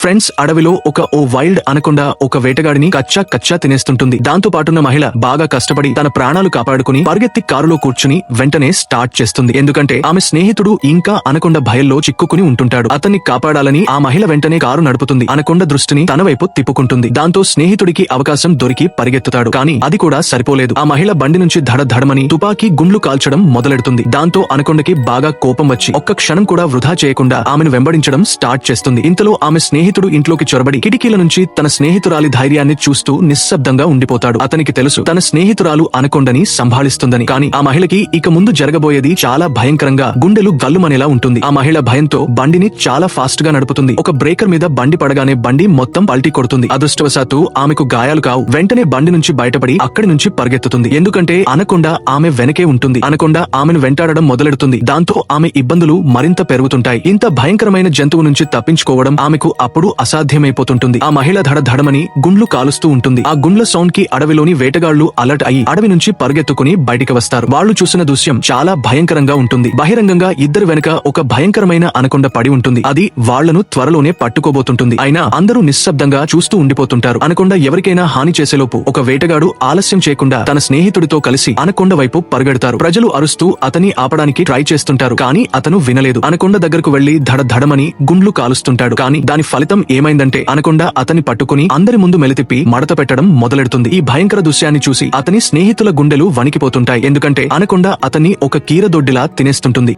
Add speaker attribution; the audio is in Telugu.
Speaker 1: ఫ్రెండ్స్ అడవిలో ఒక ఓ వైల్డ్ అనకుండా ఒక వేటగాడిని కచ్చా కచ్చా తినేస్తుంటుంది. దాంతో పాటున్న మహిళ బాగా కష్టపడి తన ప్రాణాలు కాపాడుకుని పరిగెత్తి కారులో కూర్చుని వెంటనే స్టార్ట్ చేస్తుంది. ఎందుకంటే ఆమె స్నేహితుడు ఇంకా అనకొండ భయంలో చిక్కుకుని ఉంటుంటాడు. అతన్ని కాపాడాలని ఆ మహిళ వెంటనే కారు నడుపుతుంది. అనకొండ దృష్టిని తన వైపు తిప్పుకుంటుంది. దాంతో స్నేహితుడికి అవకాశం దొరికి పరిగెత్తుతాడు. కానీ అది కూడా సరిపోలేదు. ఆ మహిళ బండి నుంచి ధడ ధడమని తుపాకీ గుండ్లు కాల్చడం మొదలెడుతుంది. దాంతో అనకొండకి బాగా కోపం వచ్చి ఒక్క క్షణం కూడా వృధా చేయకుండా ఆమెను వెంబడించడం స్టార్ట్ చేస్తుంది. ఇంతలో ఆమె స్నేహితుడు ఇంట్లోకి చొరబడి కిటికీల నుంచి తన స్నేహితురాలి ధైర్యాన్ని చూస్తూ నిశ్శబ్దంగా ఉండిపోతాడు. అతనికి తెలుసు తన స్నేహితురాలు అనకొండని సంభాళిస్తుందని. కానీ ఆ మహిళకి ఇక ముందు జరగబోయేది చాలా భయంకరంగా గుండెలు గల్లుమనేలా ఉంటుంది. ఆ మహిళ భయంతో బండిని చాలా ఫాస్ట్గా నడుపుతుంది. ఒక బ్రేకర్ మీద బండి పడగానే బండి మొత్తం పల్టీ కొడుతుంది. అదృష్టవశాత్తు ఆమెకు గాయాలు కావు. వెంటనే బండి నుంచి బయటపడి అక్కడి నుంచి పరిగెత్తుతుంది. ఎందుకంటే అనకొండ ఆమె వెనకే ఉంటుంది. అనకొండ ఆమెను వెంటాడడం మొదలెడుతుంది. దాంతో ఆమె ఇబ్బందులు మరింత పెరుగుతుంటాయి. ఇంత భయంకరమైన జంతువు నుంచి తప్పించుకోవడం ఆమెకు అప్పుడు అసాధ్యమైపోతుంటుంది. ఆ మహిళ ధడ ధడమని గుండ్లు కాలుస్తూ ఉంటుంది. ఆ గుండ్ల సౌండ్కి అడవిలోని వేటగాళ్ళు అలర్ట్ అయి అడవి నుంచి పరిగెత్తుకుని బయటికి వస్తారు. వాళ్ళు చూసిన దృశ్యం చాలా భయంకరంగా ఉంటుంది. బహిరంగంగా ఇద్దరు వెనుక ఒక భయంకరమైన అనకొండ పడి ఉంటుంది. అది వాళ్ళను త్వరలోనే పట్టుకోబోతుంటుంది. అయినా అందరూ నిశ్శబ్దంగా చూస్తూ ఉండిపోతుంటారు. అనకొండ ఎవరికైనా హాని చేసేలోపు ఒక వేటగాడు ఆలస్యం చేయకుండా తన స్నేహితుడితో కలిసి అనకొండ వైపు పరిగెడతారు. ప్రజలు అరుస్తూ అతని ఆపడానికి ట్రై చేస్తుంటారు. కానీ అతను వినలేదు. అనకొండ దగ్గరకు వెళ్ళి ధడ ధడమని గుండ్లు కాలుస్తుంటాడు. కానీ దాని ఫలితం ఫలితం ఏమైందంటే అనకుండా అతని పట్టుకుని అందరి ముందు మెలితిప్పి మడత పెట్టడం మొదలెడుతుంది. ఈ భయంకర దృశ్యాన్ని చూసి అతని స్నేహితుల గుండెలు వణికిపోతుంటాయి. ఎందుకంటే అనకుండా అతన్ని ఒక కీరదొడ్డిలా తినేస్తుంటుంది.